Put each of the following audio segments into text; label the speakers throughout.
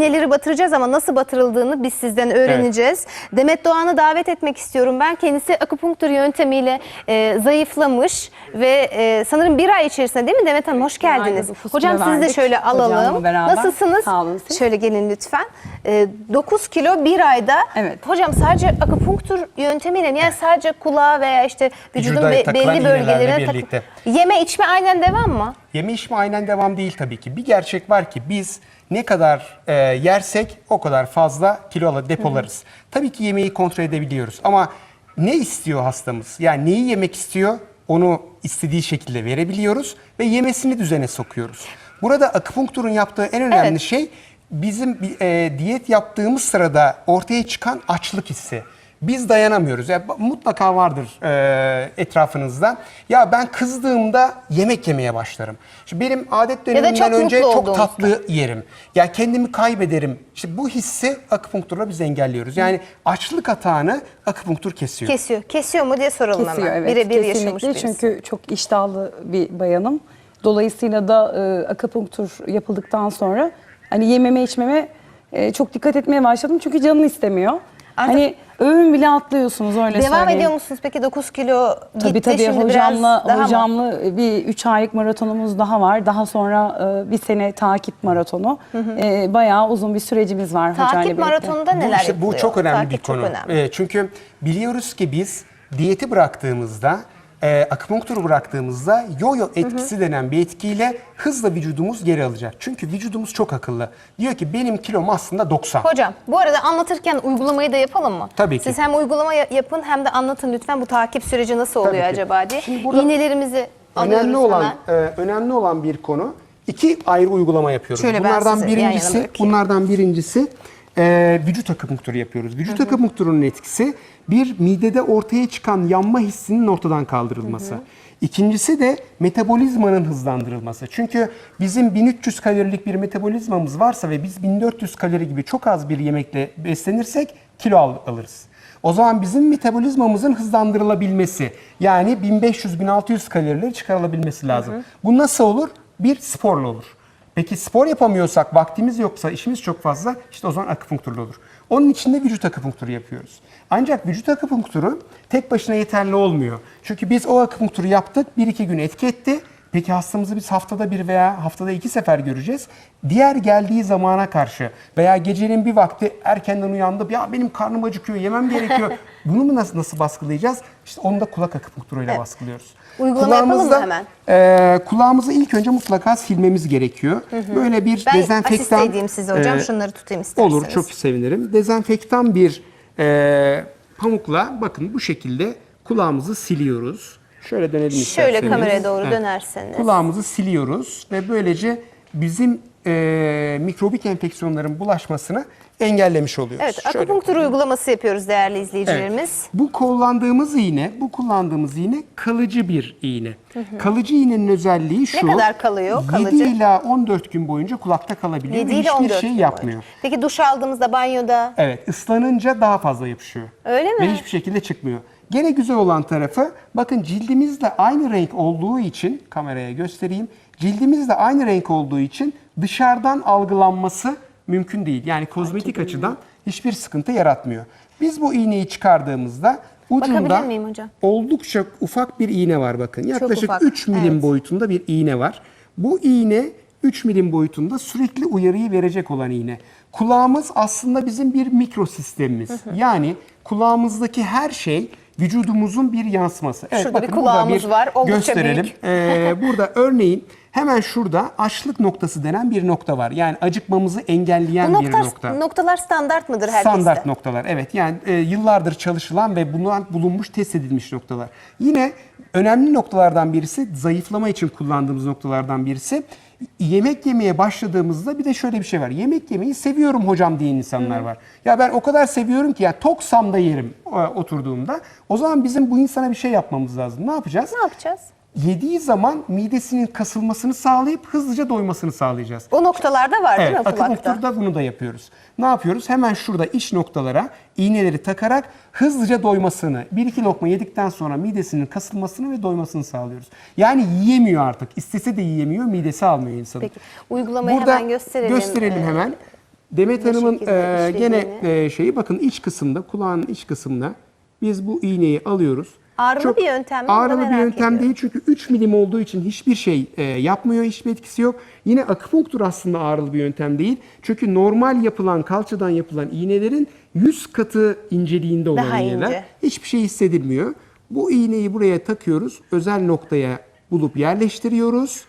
Speaker 1: İğneleri batıracağız ama nasıl batırıldığını biz sizden öğreneceğiz. Demet Doğan'ı davet etmek istiyorum ben. Kendisi akupunktur yöntemiyle e, zayıflamış ve e, sanırım bir ay içerisinde değil mi Demet Hanım? Hoş geldiniz.
Speaker 2: kilo
Speaker 1: Hocam sizi de şöyle alalım. Nasılsınız?
Speaker 2: Sağ olun siz.
Speaker 1: Şöyle gelin lütfen. E, 9 kilo bir ayda.
Speaker 2: Evet.
Speaker 1: Hocam sadece akupunktur yöntemiyle yani sadece kulağa veya işte vücudun be- belli bölgelerine takı-
Speaker 3: birlikte.
Speaker 1: Yeme içme aynen devam mı?
Speaker 3: Yeme içme aynen devam değil tabii ki. Bir gerçek var ki biz ne kadar e, yersek o kadar fazla kilo depolarız. Tabii ki yemeği kontrol edebiliyoruz ama ne istiyor hastamız? Yani neyi yemek istiyor? Onu istediği şekilde verebiliyoruz ve yemesini düzene sokuyoruz. Burada akupunkturun yaptığı en önemli
Speaker 1: Evet.
Speaker 3: şey bizim e, diyet yaptığımız sırada ortaya çıkan açlık hissi. Biz dayanamıyoruz. Ya, mutlaka vardır e, etrafınızda. Ya ben kızdığımda yemek yemeye başlarım. Şimdi benim adet döneminden
Speaker 1: çok
Speaker 3: önce
Speaker 1: mutlu
Speaker 3: çok
Speaker 1: olduğumuzda.
Speaker 3: tatlı yerim. Ya kendimi kaybederim. İşte bu hissi akupunkturla biz engelliyoruz. Yani açlık atağını akupunktur kesiyor.
Speaker 1: Kesiyor. Kesiyor mu diye soralım
Speaker 2: Kesiyor
Speaker 1: hemen.
Speaker 2: evet.
Speaker 1: Birebir yaşamış birisi.
Speaker 2: çünkü çok iştahlı bir bayanım. Dolayısıyla da e, akupunktur yapıldıktan sonra hani yememe içmeme e, çok dikkat etmeye başladım. Çünkü canın istemiyor.
Speaker 1: Artık-
Speaker 2: Hani öğün bile atlıyorsunuz öyle
Speaker 1: Devam
Speaker 2: söyleyeyim.
Speaker 1: ediyor musunuz peki 9 kilo gitti
Speaker 2: Tabii tabii
Speaker 1: şimdi
Speaker 2: hocamla
Speaker 1: biraz daha mı?
Speaker 2: hocamla bir 3 aylık maratonumuz daha var. Daha sonra e, bir sene takip maratonu. E, bayağı uzun bir sürecimiz var hocayla
Speaker 1: Takip maratonunda neler
Speaker 3: bu, işte
Speaker 1: yapılıyor?
Speaker 3: bu çok önemli
Speaker 1: Takip
Speaker 3: bir konu.
Speaker 1: önemli.
Speaker 3: Ee, çünkü biliyoruz ki biz diyeti bıraktığımızda, e, akupunkturu bıraktığımızda yo-yo etkisi denen bir etkiyle hızla vücudumuz geri alacak. Çünkü vücudumuz çok akıllı. Diyor ki benim kilom aslında 90.
Speaker 1: Hocam bu arada anlatırken uygulamayı da yapalım mı?
Speaker 3: Tabii ki.
Speaker 1: Siz hem uygulama ya- yapın hem de anlatın lütfen bu takip süreci nasıl oluyor
Speaker 3: ki.
Speaker 1: acaba diye.
Speaker 3: Şimdi burada
Speaker 1: İğnelerimizi alıyoruz
Speaker 3: Önemli olan
Speaker 1: hemen.
Speaker 3: e, önemli olan bir konu. İki ayrı uygulama yapıyoruz.
Speaker 1: Şöyle ben
Speaker 3: bunlardan
Speaker 1: sizi yan yana
Speaker 3: birincisi
Speaker 1: bırakayım.
Speaker 3: bunlardan birincisi e, vücut akupunkturu yapıyoruz. Vücut akupunkturunun etkisi bir midede ortaya çıkan yanma hissinin ortadan kaldırılması. İkincisi de metabolizmanın hızlandırılması. Çünkü bizim 1300 kalorilik bir metabolizmamız varsa ve biz 1400 kalori gibi çok az bir yemekle beslenirsek kilo al- alırız. O zaman bizim metabolizmamızın hızlandırılabilmesi yani 1500-1600 kalorileri çıkarılabilmesi lazım. Bu nasıl olur? Bir sporla olur. Peki spor yapamıyorsak, vaktimiz yoksa, işimiz çok fazla işte o zaman akupunkturlu olur. Onun için de vücut akupunkturu yapıyoruz. Ancak vücut akupunkturu tek başına yeterli olmuyor. Çünkü biz o akupunkturu yaptık, 1-2 gün etki etti. Peki hastamızı biz haftada bir veya haftada iki sefer göreceğiz. Diğer geldiği zamana karşı veya gecenin bir vakti erkenden uyandı. Ya benim karnım acıkıyor, yemem gerekiyor. Bunu mu nasıl nasıl baskılayacağız? İşte onu da kulak akupunkturuyla baskılıyoruz.
Speaker 1: Uygulama yapalım mı hemen?
Speaker 3: e, kulağımızı ilk önce mutlaka silmemiz gerekiyor. Böyle bir
Speaker 1: Ben
Speaker 3: dezenfektan...
Speaker 1: asist edeyim size hocam.
Speaker 3: e,
Speaker 1: Şunları tutayım isterseniz.
Speaker 3: Olur, çok sevinirim. Dezenfektan bir e, pamukla bakın bu şekilde kulağımızı siliyoruz. Şöyle dönelim
Speaker 1: Şöyle
Speaker 3: isterseniz.
Speaker 1: kameraya doğru
Speaker 3: Evet.
Speaker 1: dönerseniz.
Speaker 3: Kulağımızı siliyoruz ve böylece bizim e, mikrobik enfeksiyonların bulaşmasını engellemiş oluyoruz.
Speaker 1: Evet,
Speaker 3: Şöyle.
Speaker 1: akupunktur uygulaması yapıyoruz değerli
Speaker 3: Evet.
Speaker 1: izleyicilerimiz.
Speaker 3: Bu kullandığımız iğne, bu kullandığımız iğne kalıcı bir iğne. Kalıcı iğnenin özelliği şu.
Speaker 1: kadar kalıyor kalıcı?
Speaker 3: 7 ila 14 gün boyunca kulakta kalabiliyor
Speaker 1: 7
Speaker 3: ve
Speaker 1: ile
Speaker 3: hiçbir
Speaker 1: 14
Speaker 3: şey yapmıyor.
Speaker 1: boyunca. Peki duş aldığımızda banyoda
Speaker 3: Evet, ıslanınca daha fazla yapışıyor.
Speaker 1: Öyle mi?
Speaker 3: Ve hiçbir şekilde çıkmıyor. Gene güzel olan tarafı, bakın cildimizle aynı renk olduğu için, kameraya göstereyim. Cildimizle aynı renk olduğu için dışarıdan algılanması mümkün değil. Yani kozmetik açıdan hiçbir sıkıntı yaratmıyor. Biz bu iğneyi çıkardığımızda ucunda oldukça ufak bir iğne var bakın. Yaklaşık
Speaker 1: ufak,
Speaker 3: 3 milim
Speaker 1: evet.
Speaker 3: boyutunda bir iğne var. Bu iğne 3 milim boyutunda sürekli uyarıyı verecek olan iğne. Kulağımız aslında bizim bir mikrosistemimiz. Yani kulağımızdaki her şey vücudumuzun bir yansıması. Evet,
Speaker 1: Şurada bir
Speaker 3: bakın
Speaker 1: kulağımız
Speaker 3: burada
Speaker 1: var, oldukça
Speaker 3: gösterelim.
Speaker 1: büyük.
Speaker 3: Ee, burada örneğin hemen şurada açlık noktası denen bir nokta var. Yani acıkmamızı engelleyen
Speaker 1: bu
Speaker 3: bir
Speaker 1: nokta,
Speaker 3: nokta.
Speaker 1: noktalar standart mıdır herkeste?
Speaker 3: Standart noktalar evet yani e, yıllardır çalışılan ve bulunan, bulunmuş test edilmiş noktalar. Yine önemli noktalardan birisi zayıflama için kullandığımız noktalardan birisi yemek yemeye başladığımızda bir de şöyle bir şey var. Yemek yemeyi seviyorum hocam diyen insanlar var. Ya ben o kadar seviyorum ki ya toksam da yerim e, oturduğumda. O zaman bizim bu insana bir şey yapmamız lazım. Ne yapacağız?
Speaker 1: Ne yapacağız?
Speaker 3: Yediği zaman midesinin kasılmasını sağlayıp hızlıca doymasını sağlayacağız.
Speaker 1: O noktalarda var değil
Speaker 3: Evet,
Speaker 1: mi kulakta?
Speaker 3: akupunkturda bunu da yapıyoruz. Ne yapıyoruz? Hemen şurada iç noktalara iğneleri takarak hızlıca doymasını, bir iki lokma yedikten sonra midesinin kasılmasını ve doymasını sağlıyoruz. Yani yiyemiyor artık. İstese de yiyemiyor, midesi almıyor insanın.
Speaker 1: Peki, uygulamayı
Speaker 3: Burada
Speaker 1: hemen gösterelim.
Speaker 3: Gösterelim
Speaker 1: Ee,
Speaker 3: hemen. Demet Hanım'ın e, gene e, şeyi bakın iç kısımda, kulağın iç kısımda biz bu iğneyi alıyoruz.
Speaker 1: Ağrılı bir yöntem mi?
Speaker 3: Ağrılı bir yöntem
Speaker 1: ediyorum.
Speaker 3: değil çünkü 3 milim olduğu için hiçbir şey e, yapmıyor, hiçbir etkisi yok. Yine akupunktur aslında ağrılı bir yöntem değil. Çünkü normal yapılan, kalçadan yapılan iğnelerin 100 katı inceliğinde olan
Speaker 1: Daha
Speaker 3: iğneler.
Speaker 1: ince.
Speaker 3: Hiçbir şey hissedilmiyor. Bu iğneyi buraya takıyoruz, özel noktaya bulup yerleştiriyoruz.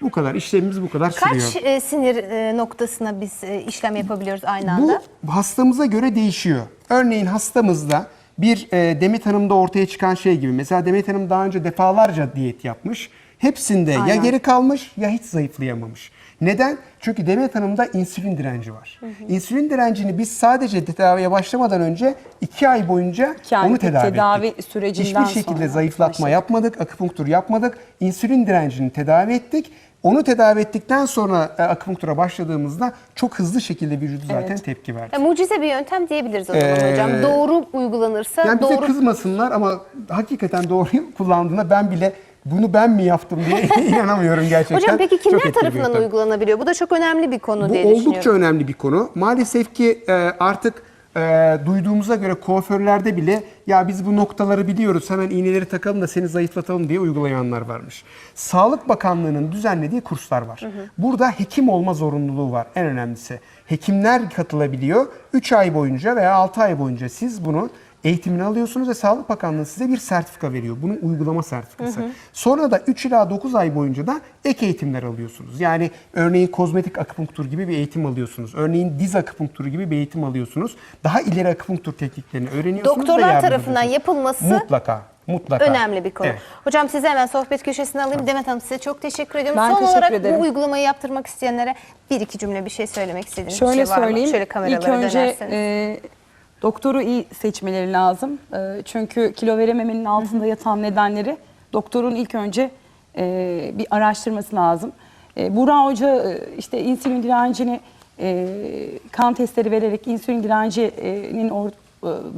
Speaker 3: Bu kadar, işlemimiz bu kadar sürüyor.
Speaker 1: Kaç e, sinir e, noktasına biz e, işlem yapabiliyoruz aynı anda?
Speaker 3: Bu hastamıza göre değişiyor. Örneğin hastamızda bir e, Demet Hanım'da ortaya çıkan şey gibi. Mesela Demet Hanım daha önce defalarca diyet yapmış. Hepsinde ya
Speaker 1: Aynen.
Speaker 3: geri kalmış ya hiç zayıflayamamış. Neden? Çünkü Demet Hanım'da insülin direnci var. İnsülin direncini biz sadece tedaviye başlamadan önce iki ay boyunca
Speaker 2: İki
Speaker 3: onu tedavi,
Speaker 2: tedavi
Speaker 3: ettik.
Speaker 2: sürecinden
Speaker 3: Hiçbir şekilde
Speaker 2: sonra
Speaker 3: zayıflatma yapmadık, akupunktur yapmadık. İnsülin direncini tedavi ettik. Onu tedavi ettikten sonra e, akupunktura başladığımızda çok hızlı şekilde vücudu zaten tepki verdi.
Speaker 1: Ya, mucize bir yöntem diyebiliriz o zaman
Speaker 3: Ee,
Speaker 1: hocam. Doğru uygulanırsa
Speaker 3: Yani bize
Speaker 1: doğru
Speaker 3: kızmasınlar ama hakikaten doğru kullandığında ben bile bunu ben mi yaptım diye inanamıyorum gerçekten.
Speaker 1: Hocam peki
Speaker 3: Çok
Speaker 1: kimler
Speaker 3: etkili bir
Speaker 1: tarafından
Speaker 3: yöntem.
Speaker 1: uygulanabiliyor? Bu da çok önemli bir konu
Speaker 3: Bu
Speaker 1: diye
Speaker 3: oldukça
Speaker 1: düşünüyorum.
Speaker 3: önemli bir konu. Maalesef ki e, artık e, duyduğumuza göre kuaförlerde bile ya biz bu noktaları biliyoruz hemen iğneleri takalım da seni zayıflatalım diye uygulayanlar varmış. Sağlık Bakanlığı'nın düzenlediği kurslar var. Burada hekim olma zorunluluğu var en önemlisi. Hekimler katılabiliyor. 3 ay boyunca veya 6 ay boyunca siz bunu eğitimini alıyorsunuz ve Sağlık Bakanlığı size bir sertifika veriyor. Bunun uygulama sertifikası. Sonra da 3 ila 9 ay boyunca da ek eğitimler alıyorsunuz. Yani örneğin kozmetik akupunktur gibi bir eğitim alıyorsunuz. Örneğin diz akupunkturu gibi bir eğitim alıyorsunuz. Daha ileri akupunktur tekniklerini öğreniyorsunuz.
Speaker 1: Doktorlar tarafından yapılması
Speaker 3: mutlaka mutlaka
Speaker 1: önemli bir konu.
Speaker 3: Evet.
Speaker 1: Hocam size hemen sohbet köşesine alayım. Demet Hanım size çok teşekkür ediyorum.
Speaker 2: Ben
Speaker 1: Son
Speaker 2: teşekkür
Speaker 1: olarak
Speaker 2: ederim.
Speaker 1: bu uygulamayı yaptırmak isteyenlere bir iki cümle bir şey söylemek istediğiniz
Speaker 2: Şöyle
Speaker 1: bir şey var mı?
Speaker 2: söyleyeyim.
Speaker 1: Şöyle
Speaker 2: İlk
Speaker 1: kameralara
Speaker 2: önce
Speaker 1: dönerseniz.
Speaker 2: e, doktoru iyi seçmeleri lazım. E, çünkü kilo verememenin altında yatan nedenleri doktorun ilk önce e, bir araştırması lazım. E, Burak Hoca e, işte insülin direncini e, kan testleri vererek insülin direncinin or, e,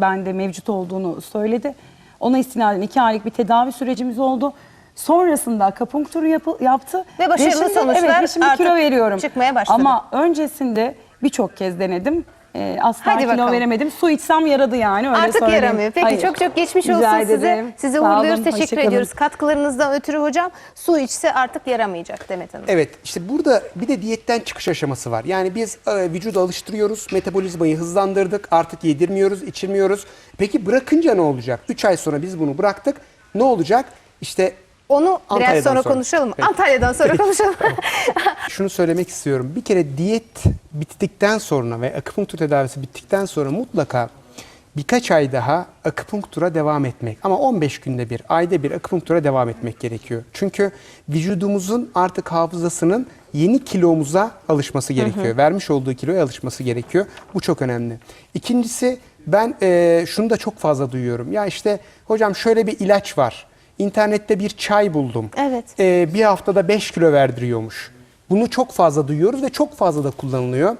Speaker 2: bende mevcut olduğunu söyledi. Ona istinaden iki aylık bir tedavi sürecimiz oldu. Sonrasında akupunkturu yapı- yaptı.
Speaker 1: Ve başarılı sonuçlar
Speaker 2: evet, ve şimdi
Speaker 1: artık
Speaker 2: kilo veriyorum.
Speaker 1: çıkmaya başladı.
Speaker 2: Ama öncesinde birçok kez denedim. Ee, asla
Speaker 1: Hadi
Speaker 2: kilo
Speaker 1: bakalım.
Speaker 2: veremedim. Su içsem yaradı yani öyle
Speaker 1: Artık
Speaker 2: söyleyeyim.
Speaker 1: yaramıyor. Peki
Speaker 2: Hayır.
Speaker 1: çok çok geçmiş
Speaker 2: Rica
Speaker 1: olsun size.
Speaker 2: ederim.
Speaker 1: Sizi
Speaker 2: Sağ
Speaker 1: uğurluyoruz. Teşekkür ediyoruz. Katkılarınızdan ötürü hocam su içse artık yaramayacak Demet Hanım.
Speaker 3: Evet işte burada bir de diyetten çıkış aşaması var. Yani biz e, vücudu alıştırıyoruz, metabolizmayı hızlandırdık, artık yedirmiyoruz, içirmiyoruz. Peki bırakınca ne olacak? 3 ay sonra biz bunu bıraktık. Ne olacak? İşte
Speaker 1: Onu biraz
Speaker 3: Antalya'dan
Speaker 1: sonra,
Speaker 3: sonra.
Speaker 1: konuşalım.
Speaker 3: Peki.
Speaker 1: Antalya'dan sonra konuşalım.
Speaker 3: şunu söylemek istiyorum. Bir kere diyet bittikten sonra ve akupunktur tedavisi bittikten sonra mutlaka birkaç ay daha akupunktura devam etmek. Ama 15 günde bir, ayda bir akupunktura devam etmek gerekiyor. Çünkü vücudumuzun artık hafızasının yeni kilomuza alışması gerekiyor. Vermiş olduğu kiloya alışması gerekiyor. Bu çok önemli. İkincisi ben eee, şunu da çok fazla duyuyorum. Ya işte hocam şöyle bir ilaç var. İnternette bir çay buldum.
Speaker 1: Evet.
Speaker 3: Ee, bir haftada 5 kilo verdiriyormuş. Bunu çok fazla duyuyoruz ve çok fazla da kullanılıyor.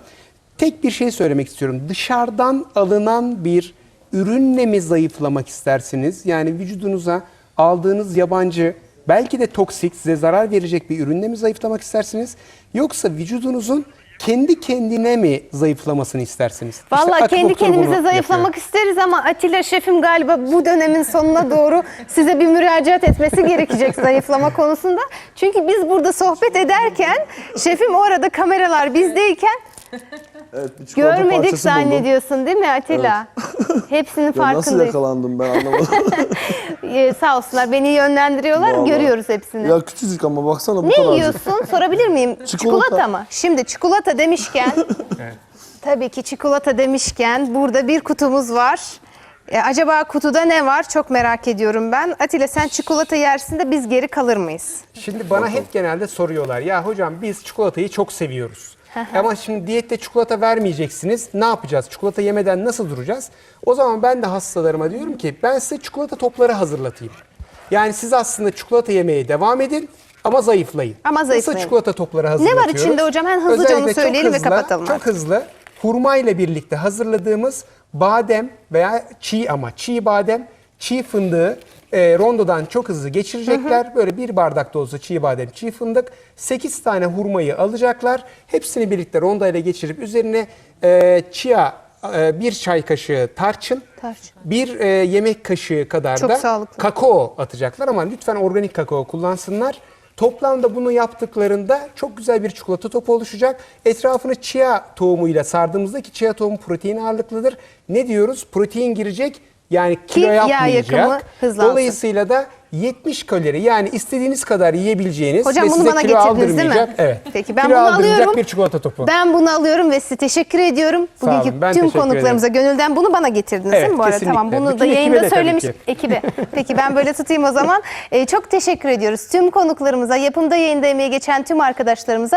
Speaker 3: Tek bir şey söylemek istiyorum. Dışarıdan alınan bir ürünle mi zayıflamak istersiniz? Yani vücudunuza aldığınız yabancı belki de toksik size zarar verecek bir ürünle mi zayıflamak istersiniz? Yoksa vücudunuzun kendi kendine mi zayıflamasını istersiniz? İşte
Speaker 1: Vallahi kendi kendimize
Speaker 3: yapıyor.
Speaker 1: zayıflamak isteriz ama Atilla şefim galiba bu dönemin sonuna doğru size bir müracaat etmesi gerekecek zayıflama konusunda. Çünkü biz burada sohbet ederken şefim o arada kameralar bizdeyken
Speaker 4: Evet,
Speaker 1: görmedik
Speaker 4: parçası buldum.
Speaker 1: zannediyorsun değil mi Atilla? Hepsinin
Speaker 4: Ya nasıl
Speaker 1: farkındayız.
Speaker 4: yakalandım ben anlamadım.
Speaker 1: Ee, sağ olsunlar beni yönlendiriyorlar
Speaker 4: Vallahi.
Speaker 1: görüyoruz hepsini.
Speaker 4: ya küçücük ama baksana bu
Speaker 1: Ne
Speaker 4: kadar.
Speaker 1: yiyorsun sorabilir miyim? Çikolata.
Speaker 4: Çikolata.
Speaker 1: mı? Şimdi çikolata demişken tabii ki çikolata demişken burada bir kutumuz var. E, acaba kutuda ne var? Çok merak ediyorum ben. Atilla sen çikolata yersin de biz geri kalır mıyız?
Speaker 3: Şimdi bana hep genelde soruyorlar. Ya hocam biz çikolatayı çok seviyoruz. Ama şimdi diyette çikolata vermeyeceksiniz. Ne yapacağız? Çikolata yemeden nasıl duracağız? O zaman ben de hastalarıma diyorum ki ben size çikolata topları hazırlatayım. Yani siz aslında çikolata yemeye devam edin ama zayıflayın.
Speaker 1: Ama zayıflayın.
Speaker 3: Nasıl çikolata topları
Speaker 1: var
Speaker 3: hazırlatıyoruz?
Speaker 1: içinde hocam? Hemen hızlıca onu
Speaker 3: Özellikle çok
Speaker 1: söyleyelim ve
Speaker 3: hızlı-
Speaker 1: kapatalım
Speaker 3: Çok hızlı hurma ile birlikte hazırladığımız badem veya çiğ ama çiğ badem, çiğ fındığı e, rondodan çok hızlı geçirecekler. Böyle bir bardak da olsa çiğ badem, çiğ fındık. 8 tane hurmayı alacaklar. Hepsini birlikte rondoyla geçirip üzerine e, chia e, bir çay kaşığı tarçın,
Speaker 1: Tarçın.
Speaker 3: bir e, yemek kaşığı kadar
Speaker 1: Çok
Speaker 3: da
Speaker 1: sağlıklı.
Speaker 3: kakao atacaklar ama lütfen organik kakao kullansınlar. Toplamda bunu yaptıklarında çok güzel bir çikolata topu oluşacak. Etrafını chia tohumuyla sardığımızda ki chia tohumu protein ağırlıklıdır. Ne diyoruz? Protein girecek yani kilo
Speaker 1: yağ
Speaker 3: yapmayacak.
Speaker 1: hızlansın.
Speaker 3: Dolayısıyla da 70 kalori yani istediğiniz kadar yiyebileceğiniz
Speaker 1: Hocam
Speaker 3: ve
Speaker 1: bunu
Speaker 3: size
Speaker 1: bana
Speaker 3: kilo
Speaker 1: getirdiniz değil mi?
Speaker 3: aldırmayacak- Evet.
Speaker 1: Peki ben
Speaker 3: kilo
Speaker 1: bunu
Speaker 3: aldırmayacak
Speaker 1: alıyorum.
Speaker 3: bir çikolata topu.
Speaker 1: Ben bunu alıyorum ve size teşekkür ediyorum.
Speaker 3: Olun,
Speaker 1: Bugünkü
Speaker 3: ben
Speaker 1: tüm
Speaker 3: teşekkür
Speaker 1: konuklarımıza gönülden bunu bana getirdiniz
Speaker 3: Evet,
Speaker 1: değil mi bu arada?
Speaker 3: kesinlikle.
Speaker 1: Tamam bunu
Speaker 3: Bütün
Speaker 1: da
Speaker 3: ekibe
Speaker 1: yayında
Speaker 3: tabii
Speaker 1: söylemiş
Speaker 3: ki.
Speaker 1: ekibe. Peki ben böyle tutayım o zaman. Ee, çok teşekkür ediyoruz tüm konuklarımıza, yapımda yayında emeği geçen tüm arkadaşlarımıza.